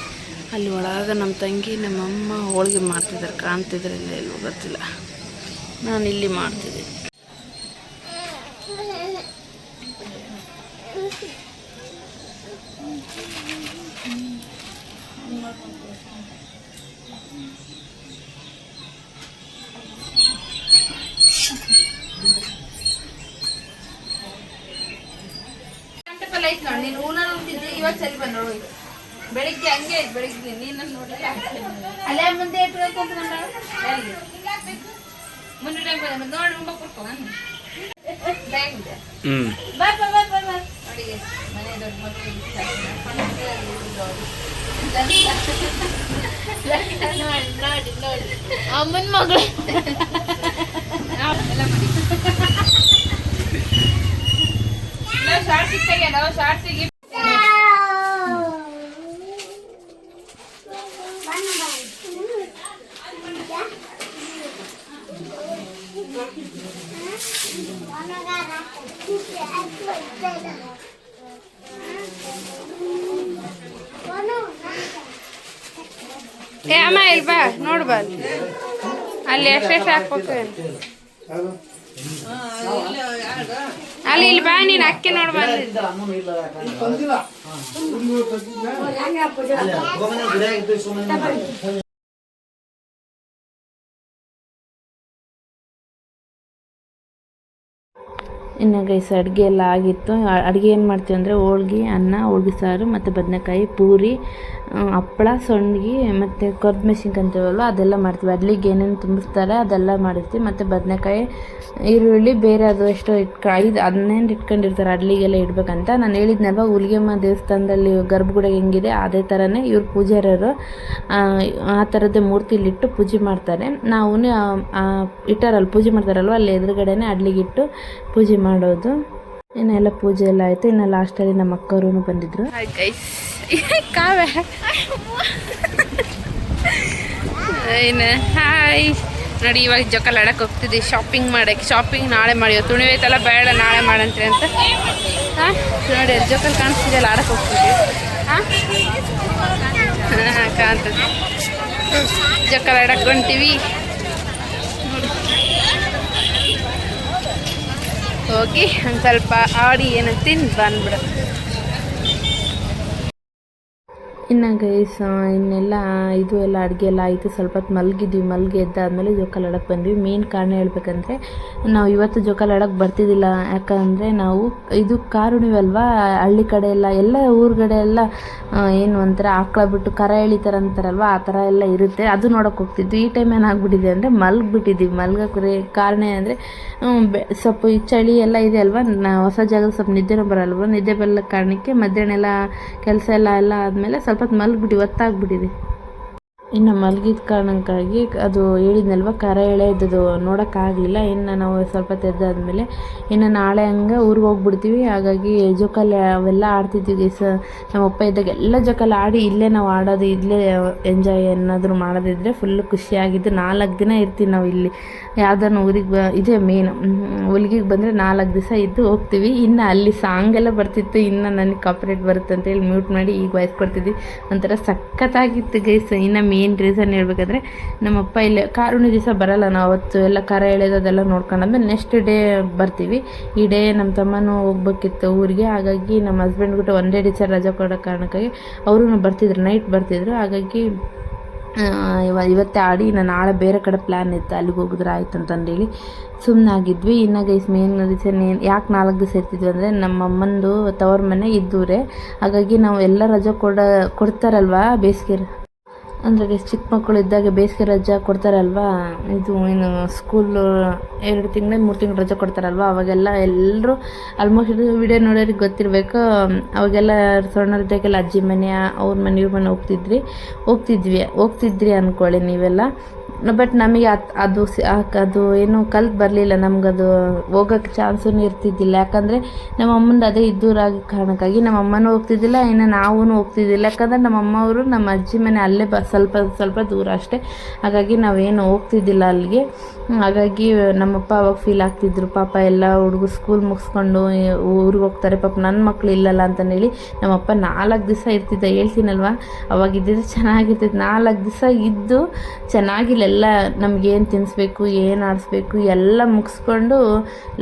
ಅಲ್ಲಿ ಒಳಗೆ ನಮ್ಮ ತಂಗಿ ನಮ್ಮಮ್ಮ ಹೋಳಿಗೆ ಮಾಡ್ತಿದ್ದಾರೆ. ಕಾಣ್ತಿದ್ರೆ ಇಲ್ಲ ಗೊತ್ತಿಲ್ಲ. ನಾನು ಇಲ್ಲಿ ಮಾಡ್ತಿದ್ದೀನಿ. ಬೆಳಿಗ್ಗೆ ಹಂಗೆ ಐತ್ ಬೆಳಿಗ್ಗೆ ನೀನು ನೋಡ್ಲಿಲ್ಲ ಅಲ್ಲೇ ಮುಂದೆ ಇಟ್ಟು ಕುಂತ್ಕೊಂಡ ಮುಂದೆ ನೋಡಿ ರೂಮ್ ಕೊಡ್ಕೊ ಹ್ಮ್. ಬಾ ಬಾ ಬಾ ಬಾ ಬಾ. ನೋಡಿ ಮನೆ ದೊಡ್ಡ ಮಕ್ಕಳು ನೋಡಿ ನೋಡಿ ನೋಡಿ ಅಮ್ಮನ ಮಗಳು ಶಾರ್ಟ್ ಸಿಕ್ತಾಗೆ ನಾವು ಶಾರ್ಟ್ ಸಿಗಿ ಏ ಅಮ್ಮ ಇಲ್ಲಿ ಬಾ ನೋಡು ಬಾ ಅಲ್ಲಿ. ಅಲ್ಲಿ ಎಷ್ಟೆಷ್ಟು ಹಾಕ್ಬೇಕು ಅಲ್ಲಿ ಇಲ್ಲಿ ಬಾ ನೀನು ಅಕ್ಕಿ ನೋಡ್ ಬಾ ಇನ್ನು ಗೈಸ್ ಅಡುಗೆ ಎಲ್ಲ ಆಗಿತ್ತು. ಅಡುಗೆ ಏನು ಮಾಡ್ತೀವಿ ಅಂದರೆ ಹೋಳ್ಗೆ ಅನ್ನ ಹೋಳ್ಗೆ ಸಾರು ಮತ್ತು ಬದನೆಕಾಯಿ ಪೂರಿ ಹಪ್ಪಳ ಸಂಡ್ಗಿ ಮತ್ತು ಕರ್ದು ಮೆಣಸಿನ್ಕಾಯಿ ಅಂತೀವಲ್ವ ಅದೆಲ್ಲ ಮಾಡ್ತೀವಿ. ಅಡ್ಲಿಗೆ ಏನೇನು ತುಂಬಿಸ್ತಾರೆ ಅದೆಲ್ಲ ಮಾಡಿರ್ತೀವಿ. ಮತ್ತು ಬದನೆಕಾಯಿ ಈರುಳ್ಳಿ ಬೇರೆ ಅದು ಎಷ್ಟೋ ಇಟ್ಕ ಐದು ಹದಿನೈದು ಇಟ್ಕೊಂಡಿರ್ತಾರೆ ಅಡ್ಲಿಗೆಲ್ಲ ಇಡಬೇಕಂತ. ನಾನು ಹೇಳಿದ್ನಲ್ವ ಹುಲಿಗೆಮ್ಮ ದೇವಸ್ಥಾನದಲ್ಲಿ ಗರ್ಭಗುಡ ಹೆಂಗಿದೆ ಅದೇ ಥರನೇ ಇವ್ರು ಪೂಜಾರರು ಆ, ಥರದ್ದೇ ಮೂರ್ತಿಲಿಟ್ಟು ಪೂಜೆ ಮಾಡ್ತಾರೆ. ನಾವು ಇಟ್ಟಾರಲ್ಲ ಪೂಜೆ ಮಾಡ್ತಾರಲ್ವ ಅಲ್ಲಿ ಎದುರುಗಡೆನೇ ಅಡ್ಲಿಗಿಟ್ಟು ಪೂಜೆ ಮಾಡೋದು. ಇನ್ನೆಲ್ಲ ಪೂಜೆ ಎಲ್ಲ ಆಯಿತು. ಇನ್ನು ಲಾಸ್ಟಲ್ಲಿ ನಮ್ಮ ಅಕ್ಕವರು ಬಂದಿದ್ರು. ಏನು ಹಾಯ್ ನೋಡಿ, ಇವಾಗ ಜೋಕಾಲ ಆಡಕ್ಕೆ ಹೋಗ್ತಿದ್ವಿ. ಶಾಪಿಂಗ್ ಮಾಡಕ್ಕೆ. ಶಾಪಿಂಗ್ ನಾಳೆ ಮಾಡಿ. ಐತಲ್ಲ, ಬೇಡ, ನಾಳೆ ಮಾಡಂತ್ರಿ ಅಂತ. ನೋಡಿ ಜೊಕಲ್ ಕಾಣಿಸ್ತಿದೆಯಲ್ಲ ಆಡಕ್ಕೆ ಹೋಗ್ತಿದ್ವಿ. ಹಾಂ, ಕಾಣ್ತದೆ. ಜೊಕಲ್ ಆಡಕ್ಕೆ ಹೊಂಟೀವಿ. ಹೋಗಿ ಒಂದು ಸ್ವಲ್ಪ ಆಡಿ ಏನಂತೀನಿ ಬಂದ್ಬಿಡು. ಇನ್ನು ಗೈಸ್ ಇನ್ನೆಲ್ಲ ಇದು ಎಲ್ಲ ಅಡುಗೆ ಎಲ್ಲ ಆಯಿತು. ಸ್ವಲ್ಪ ಹೊತ್ತು ಮಲಗಿದ್ವಿ. ಮಲಗಿ ಎದ್ದಾದಮೇಲೆ ಜೋಕಾಲಿ ಆಡೋಕ್ಕೆ ಬಂದ್ವಿ. ಮೇನ್ ಕಾರಣ ಹೇಳ್ಬೇಕಂದ್ರೆ, ನಾವು ಇವತ್ತು ಜೋಕಾಲಿ ಆಡಕ್ಕೆ ಬರ್ತಿದ್ದಿಲ್ಲ. ಯಾಕಂದರೆ ನಾವು ಇದು ಕಾರುಣಿವಲ್ವಾ ಹಳ್ಳಿ ಕಡೆ ಎಲ್ಲ ಎಲ್ಲ ಊರುಗಡೆ ಎಲ್ಲ ಏನು ಒಂಥರ ಆಕಳ ಬಿಟ್ಟು ಕರ ಎಳಿತಾರ ಅಂತಾರಲ್ವ? ಆ ಥರ ಎಲ್ಲ ಇರುತ್ತೆ. ಅದು ನೋಡೋಕೆ ಹೋಗ್ತಿದ್ವಿ. ಈ ಟೈಮ್ ಏನಾಗ್ಬಿಟ್ಟಿದೆ ಅಂದರೆ ಮಲಗಿಬಿಟ್ಟಿದ್ವಿ ಮಲಗಕ್ಕೆ ಕಾರಣ ಅಂದರೆ ಸ್ವಲ್ಪ ಈ ಚಳಿ ಎಲ್ಲ ಇದೆ ಅಲ್ವಾ? ನಾ ಹೊಸ ಜಾಗದ ಸ್ವಲ್ಪ ನಿದ್ದೆನೂ ಬರಲ್ವ? ನಿದ್ದೆ ಬರಲ್ಲ ಕಾರಣಕ್ಕೆ ಮಧ್ಯಾಹ್ನ ಎಲ್ಲ ಕೆಲಸ ಎಲ್ಲ ಎಲ್ಲ ಆದಮೇಲೆ ಸ್ವಲ್ಪ ಹೊತ್ತು ಮಲ್ಗಿಬಿಟ್ಟು ಒತ್ತಾಗ್ಬಿಟ್ಟಿದೆ ಇನ್ನು ಮಲಗಿದ ಕಾರಣಕ್ಕಾಗಿ ಅದು ಹೇಳಿದ್ನಲ್ವ, ಕರ ಎಳೆದದು ನೋಡೋಕ್ಕಾಗಲಿಲ್ಲ ಇನ್ನು ನಾವು ಸ್ವಲ್ಪ ತೆದ್ದಾದ್ಮೇಲೆ ಇನ್ನು ನಾಳೆ ಹಂಗೆ ಊರಿಗೆ ಹೋಗ್ಬಿಡ್ತೀವಿ. ಹಾಗಾಗಿ ಜೋಕಾಲಿ ಅವೆಲ್ಲ ಆಡ್ತಿದ್ವಿ. ಸ ನಮ್ಮ ಅಪ್ಪ ಇದ್ದಾಗ ಎಲ್ಲ ಜೋಕಾಲಿ ಆಡಿ ಇಲ್ಲೇ ನಾವು ಆಡೋದು, ಇಲ್ಲೇ ಎಂಜಾಯ್ ಏನಾದರೂ ಮಾಡೋದಿದ್ರೆ ಫುಲ್ಲು ಖುಷಿಯಾಗಿದ್ದು ನಾಲ್ಕು ದಿನ ಇರ್ತೀವಿ ನಾವು ಇಲ್ಲಿ. ಯಾವ್ದಾನ ಊರಿಗೆ ಬ, ಇದೇ ಮೇನ್ ಹುಲ್ಗಿಗೆ ಬಂದರೆ ನಾಲ್ಕು ದಿವಸ ಇದ್ದು ಹೋಗ್ತೀವಿ. ಇನ್ನು ಅಲ್ಲಿ ಸಾಂಗ್ ಎಲ್ಲ ಬರ್ತಿತ್ತು. ಇನ್ನು ನನಗೆ ಕಾಪ್ರೇಟ್ ಬರುತ್ತೆ ಅಂತೇಳಿ ಮ್ಯೂಟ್ ಮಾಡಿ ಈಗ ವಾಯ್ಸ್ ಕೊಡ್ತಿದ್ವಿ. ಒಂಥರ ಸಖತ್ತಾಗಿತ್ತು ಗೈಸ್ ಇನ್ನು ಮೇನ್ ರೀಸನ್ ಹೇಳ್ಬೇಕಂದ್ರೆ ನಮ್ಮಪ್ಪ ಇಲ್ಲೇ ಕಾರುಣಿ ದಿವಸ ಬರಲ್ಲ ನಾವು ಅವತ್ತು ಎಲ್ಲ ಕರ ಎಳೆಯೋದು ಅದೆಲ್ಲ ನೋಡ್ಕೊಂಡಾದ್ಮೇಲೆ ನೆಕ್ಸ್ಟ್ ಡೇ ಬರ್ತೀವಿ. ಈ ಡೇ ನಮ್ಮ ತಮ್ಮನೂ ಹೋಗ್ಬೇಕಿತ್ತು ಊರಿಗೆ. ಹಾಗಾಗಿ ನಮ್ಮ ಹಸ್ಬೆಂಡ್ ಬಿಟ್ಟು ಒಂದೇ ಟೀಚರ್ ರಜೆ ಕೊಡೋ ಕಾರಣಕ್ಕಾಗಿ ಅವರು ಬರ್ತಿದ್ರು ನೈಟ್ ಬರ್ತಿದ್ರು. ಹಾಗಾಗಿ ಇವ, ಇವತ್ತೇ ಆಡಿ ನಾನು ನಾಳೆ ಬೇರೆ ಕಡೆ ಪ್ಲ್ಯಾನ್ ಇತ್ತು. ಅಲ್ಲಿಗೆ ಹೋಗಿದ್ರೆ ಆಯ್ತು ಅಂತಂದೇಳಿ ಸುಮ್ಮನೆ ಆಗಿದ್ವಿ. ಇನ್ನು ಗೈಸ್ ಮೇನ್ ರೀಸನ್ ಏನು ಯಾಕೆ ನಾಲ್ಕು ದಿವಸ ಇರ್ತಿದ್ವಿ ಅಂದರೆ ನಮ್ಮ ಅಮ್ಮಂದು ತವ್ರ ಮನೆ ಇದ್ದೂರೆ. ಹಾಗಾಗಿ ನಾವು ಎಲ್ಲ ರಜೆ ಕೊಡ, ಕೊಡ್ತಾರಲ್ವಾ ಬೇಸಿಗೆ ಅಂದರೆ ಚಿಕ್ಕ ಮಕ್ಕಳು ಇದ್ದಾಗ ಬೇಸಿಗೆ ರಜೆ ಕೊಡ್ತಾರಲ್ವಾ? ಇದು ಏನು ಸ್ಕೂಲು ಎರಡು ತಿಂಗಳು ಮೂರು ತಿಂಗಳು ರಜೆ ಕೊಡ್ತಾರಲ್ವ? ಅವಾಗೆಲ್ಲ ಎಲ್ಲರೂ ಆಲ್ಮೋಸ್ಟ್ ವಿಡಿಯೋ ನೋಡೋರಿಗೆ ಗೊತ್ತಿರಬೇಕು. ಅವಾಗೆಲ್ಲ ಸಣ್ಣರಿದ್ದಾಗೆಲ್ಲ ಅಜ್ಜಿ ಮನೆ, ಅವ್ರ ಮನೆ, ಇವ್ರ ಮನೆ ಹೋಗ್ತಿದ್ರಿ, ಹೋಗ್ತಿದ್ವಿ, ಹೋಗ್ತಿದ್ರಿ ಅಂದ್ಕೊಳ್ಳಿ ನೀವೆಲ್ಲ. ಬಟ್ ನಮಗೆ ಅದು ಅದು ಏನು ಕಲ್ತು ಬರಲಿಲ್ಲ. ನಮಗದು ಹೋಗೋಕ್ಕೆ ಚಾನ್ಸೂ ಇರ್ತಿದ್ದಿಲ್ಲ. ಯಾಕಂದರೆ ನಮ್ಮ ಅಮ್ಮಂದು ಅದೇ ಇದ್ದೂರಾಗಿ ಕಾರಣಕ್ಕಾಗಿ ನಮ್ಮ ಅಮ್ಮನೂ ಹೋಗ್ತಿದ್ದಿಲ್ಲ, ಇನ್ನು ನಾವೂ ಹೋಗ್ತಿದ್ದಿಲ್ಲ. ಯಾಕಂದರೆ ನಮ್ಮ ಅಮ್ಮವರು ನಮ್ಮ ಅಜ್ಜಿ ಮನೆ ಅಲ್ಲೇ ಬ, ಸ್ವಲ್ಪ ಸ್ವಲ್ಪ ದೂರ ಅಷ್ಟೇ. ಹಾಗಾಗಿ ನಾವೇನು ಹೋಗ್ತಿದ್ದಿಲ್ಲ ಅಲ್ಲಿಗೆ. ಹಾಗಾಗಿ ನಮ್ಮಪ್ಪ ಅವಾಗ ಫೀಲ್ ಆಗ್ತಿದ್ರು. ಪಾಪ ಎಲ್ಲ ಹುಡುಗರು ಸ್ಕೂಲ್ ಮುಗಿಸ್ಕೊಂಡು ಊರಿಗೆ ಹೋಗ್ತಾರೆ. ಪಾಪ ನನ್ನ ಮಕ್ಕಳು ಇಲ್ಲಲ್ಲ ಅಂತಂದೇಳಿ ನಮ್ಮಪ್ಪ ನಾಲ್ಕು ದಿವಸ ಇರ್ತಿದ್ದ. ಹೇಳ್ತೀನಲ್ವ? ಅವಾಗ ಇದ್ದಿದ್ರೆ ಚೆನ್ನಾಗಿರ್ತಿತ್ತು. ನಾಲ್ಕು ದಿವಸ ಇದ್ದು ಚೆನ್ನಾಗಿಲ್ಲ. ಅಲ್ಲೆಲ್ಲ ನಮಗೇನು ತಿನ್ನಿಸ್ಬೇಕು ಏನು ಆಡಿಸ್ಬೇಕು, ಎಲ್ಲ ಮುಗಿಸ್ಕೊಂಡು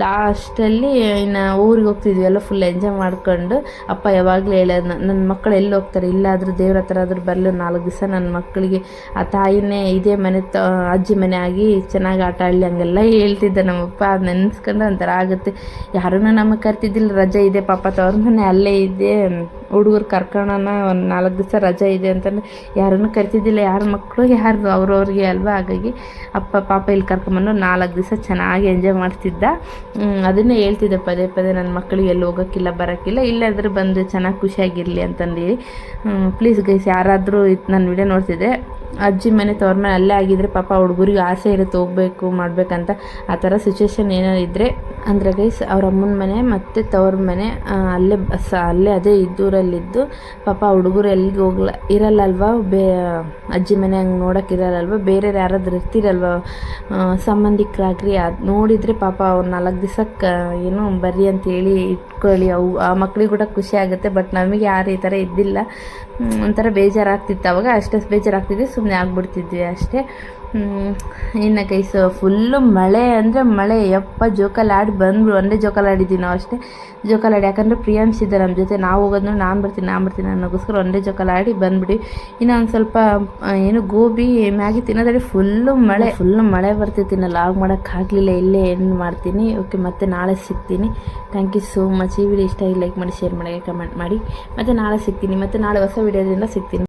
ಲಾಸ್ಟಲ್ಲಿ ಇನ್ನು ಊರಿಗೆ ಹೋಗ್ತಿದ್ವಿ. ಎಲ್ಲ ಫುಲ್ ಎಂಜಾಯ್ ಮಾಡ್ಕೊಂಡು ಅಪ್ಪ ಯಾವಾಗಲೂ ಹೇಳೋದು ನನ್ನ ಮಕ್ಕಳು ಎಲ್ಲಿ ಹೋಗ್ತಾರೆ? ಇಲ್ಲಾದರೂ ದೇವ್ರ ಹತ್ರ ಆದರೂ ಬರಲು. ನಾಲ್ಕು ದಿವಸ ನನ್ನ ಮಕ್ಕಳಿಗೆ ಆ ತಾಯಿನೇ ಇದೇ ಮನೆ ತ, ಅಜ್ಜಿ ಮನೆ ಆಗಿ ಚೆನ್ನಾಗಿ ಆಟ ಆಡಲಿ ಹಂಗೆಲ್ಲ ಹೇಳ್ತಿದ್ದೆ ನಮ್ಮಪ್ಪ. ಅದು ನೆನೆಸ್ಕೊಂಡು ಒಂಥರ ಆಗುತ್ತೆ. ಯಾರೂ ನಮಗೆ ಕರ್ತಿದ್ದಿಲ್ಲ. ರಜೆ ಇದೆ, ಪಾಪ ತವ್ರ ಮನೆ ಅಲ್ಲೇ ಇದೆ. ಹುಡುಗರು ಕರ್ಕೊಳ್ಳೋಣ ಒಂದು ನಾಲ್ಕು ದಿವಸ ರಜೆ ಇದೆ ಅಂತಂದ್ರೆ ಯಾರನ್ನು ಕರಿತಿದ್ದಿಲ್ಲ. ಯಾರ ಮಕ್ಕಳು ಯಾರು ಅವ್ರವ್ರಿಗೆ ಅಲ್ವಾ? ಹಾಗಾಗಿ ಅಪ್ಪ, ಪಾಪ ಇಲ್ಲಿ ಕರ್ಕೊಂಬಂದು ನಾಲ್ಕು ದಿವಸ ಚೆನ್ನಾಗಿ ಎಂಜಾಯ್ ಮಾಡ್ತಿದ್ದ. ಅದನ್ನೇ ಹೇಳ್ತಿದ್ದೆ ಪದೇ ಪದೇ ನನ್ನ ಮಕ್ಕಳಿಗೆ ಎಲ್ಲಿ ಹೋಗೋಕ್ಕಿಲ್ಲ, ಬರೋಕ್ಕಿಲ್ಲ. ಇಲ್ಲಾದರೂ ಬಂದು ಚೆನ್ನಾಗಿ ಖುಷಿಯಾಗಿರಲಿ ಅಂತಂದು ಪ್ಲೀಸ್ ಗೈಸ್ ಯಾರಾದರೂ ನನ್ನ ವಿಡಿಯೋ ನೋಡ್ತಿದ್ದೆ ಅಜ್ಜಿ ಮನೆ ತವ್ರ ಮನೆ ಅಲ್ಲೇ ಆಗಿದ್ರೆ ಪಾಪ ಹುಡುಗರಿಗೆ ಆಸೆ ಇರುತ್ತೆ ಹೋಗ್ಬೇಕು, ಮಾಡಬೇಕಂತ. ಆ ಥರ ಸಿಚುವೇಶನ್ ಏನಾರು ಇದ್ದರೆ ಅಂದರೆ ಗೈಸ್ ಅವ್ರ ಅಮ್ಮನ ಮನೆ ಮತ್ತು ತವ್ರ ಮನೆ ಅಲ್ಲೇ ಸ ಅಲ್ಲೇ ಅದೇ ಇದ್ದೂರಲ್ಲಿದ್ದು ಪಾಪ ಹುಡುಗರು ಎಲ್ಲಿಗೆ ಹೋಗ್ಲ, ಇರಲ್ಲಲ್ವ? ಬೇ, ಅಜ್ಜಿ ಮನೆ ಹಂಗೆ ನೋಡೋಕೆ ಇರಲ್ಲಲ್ವ? ಬೇರೆ ಯಾರಾದ್ರೂ ಇರ್ತೀರಲ್ವ? ಸಂಬಂಧಿಕರಾಗ್ರಿ, ಅದು ನೋಡಿದರೆ ಪಾಪ ಅವ್ರು ನಾಲ್ಕು ದಿವಸಕ್ಕೆ ಏನು ಬರ್ರಿ ಅಂತೇಳಿ ಇಟ್ಕೊಳ್ಳಿ ಅವು, ಆ ಮಕ್ಳಿಗೆ ಕೂಡ ಖುಷಿ ಆಗುತ್ತೆ. ಬಟ್ ನಮಗೆ ಯಾರು ಈ ಥರ ಇದ್ದಿಲ್ಲ. ಒಂಥರ ಬೇಜಾರಾಗ್ತಿತ್ತು ಅವಾಗ. ಅಷ್ಟೇ ಬೇಜಾರಾಗ್ತಿದ್ವಿ ಸುಮ್ಮನೆ ಆಗ್ಬಿಡ್ತಿದ್ವಿ ಅಷ್ಟೇ. ಇನ್ನು ಕೈಸ್ ಫುಲ್ಲು ಮಳೆ ಅಂದರೆ ಮಳೆ. ಯಪ್ಪ, ಜೋಕಾಲಿ ಆಡಿ ಬಂದ್ಬಿಡು. ಒಂದೇ ಜೋಕಾಲಿ ಆಡಿದ್ದೀವಿ ನಾವು ಅಷ್ಟೇ. ಜೋಕಾಲಿ ಆಡಿ, ಯಾಕಂದರೆ ಪ್ರಿಯಾಂಶ್ ಇದ್ದ ನಮ್ಮ ಜೊತೆ. ನಾವು ಹೋಗೋದು ನಾನು ಬರ್ತೀನಿ ನಾನು ಬರ್ತೀನಿ ಅನ್ನೋಗೋಸ್ಕರ ಒಂದೇ ಜೋಕಾಲಿ ಆಡಿ ಬಂದ್ಬಿಡಿ. ಇನ್ನು ಒಂದು ಸ್ವಲ್ಪ ಏನು, ಗೋಬಿ, ಮ್ಯಾಗಿ ತಿನ್ನೋದ್ರೆ ಫುಲ್ಲು ಮಳೆ. ಫುಲ್ಲು ಮಳೆ ಬರ್ತಿತ್ತು ಲಾಗ್ ಮಾಡೋಕ್ಕಾಗಲಿಲ್ಲ ಇಲ್ಲೇ ಏನು ಮಾಡ್ತೀನಿ. ಓಕೆ ಮತ್ತೆ ನಾಳೆ ಸಿಗ್ತೀನಿ. Thank you so much video ಇಷ್ಟ ಆಗಿ ಲೈಕ್ ಮಾಡಿ ಶೇರ್ ಮಾಡಿ ಕಮೆಂಟ್ ಮಾಡಿ. ಮತ್ತೆ ನಾಳೆ ಸಿಗ್ತೀನಿ. ಮತ್ತೆ ನಾಳೆ ಹೊಸ ವಿಡಿಯೋದಿಂದ ಸಿಗ್ತೀನಿ.